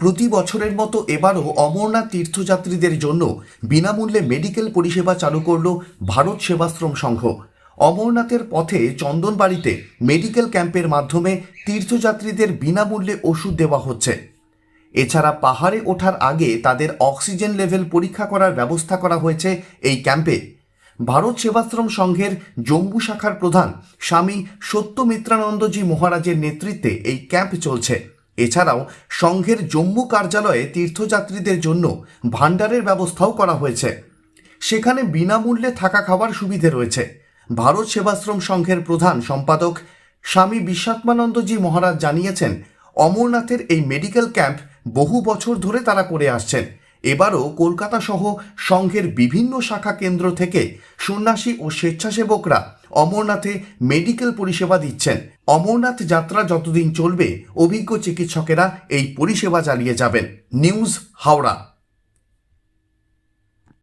প্রতি বছরের মতো এবারও অমরনাথ তীর্থযাত্রীদের জন্য বিনামূল্যে মেডিকেল পরিষেবা চালু করল ভারত সেবাশ্রম সংঘ। অমরনাথের পথে চন্দনবাড়িতে মেডিকেল ক্যাম্পের মাধ্যমে তীর্থযাত্রীদের বিনামূল্যে ওষুধ দেওয়া হচ্ছে। এছাড়া পাহাড়ে ওঠার আগে তাদের অক্সিজেন লেভেল পরীক্ষা করার ব্যবস্থা করা হয়েছে এই ক্যাম্পে। ভারত সেবাশ্রম সংঘের জম্মু শাখার প্রধান স্বামী সত্যমিত্রানন্দজি মহারাজের নেতৃত্বে এই ক্যাম্প চলছে। এছাড়াও সংঘের জম্মু কার্যালয়ে তীর্থযাত্রীদের জন্য ভাণ্ডারের ব্যবস্থাও করা হয়েছে। সেখানে বিনামূল্যে থাকা খাওয়ার সুবিধে রয়েছে। ভারত সেবাশ্রম সংঘের প্রধান সম্পাদক স্বামী বিশ্বাত্মানন্দজি মহারাজ জানিয়েছেন, অমরনাথের এই মেডিকেল ক্যাম্প বহু বছর ধরে তারা করে আসছেন। এবারও কলকাতা সহ সংঘের বিভিন্ন শাখা কেন্দ্র থেকে সন্ন্যাসী ও স্বেচ্ছাসেবকরা অমরনাথে মেডিকেল পরিষেবা দিচ্ছেন। অমরনাথ যাত্রা যতদিন চলবে, অভিজ্ঞ চিকিৎসকেরা এই পরিষেবা চালিয়ে যাবেন। নিউজ হাওড়া।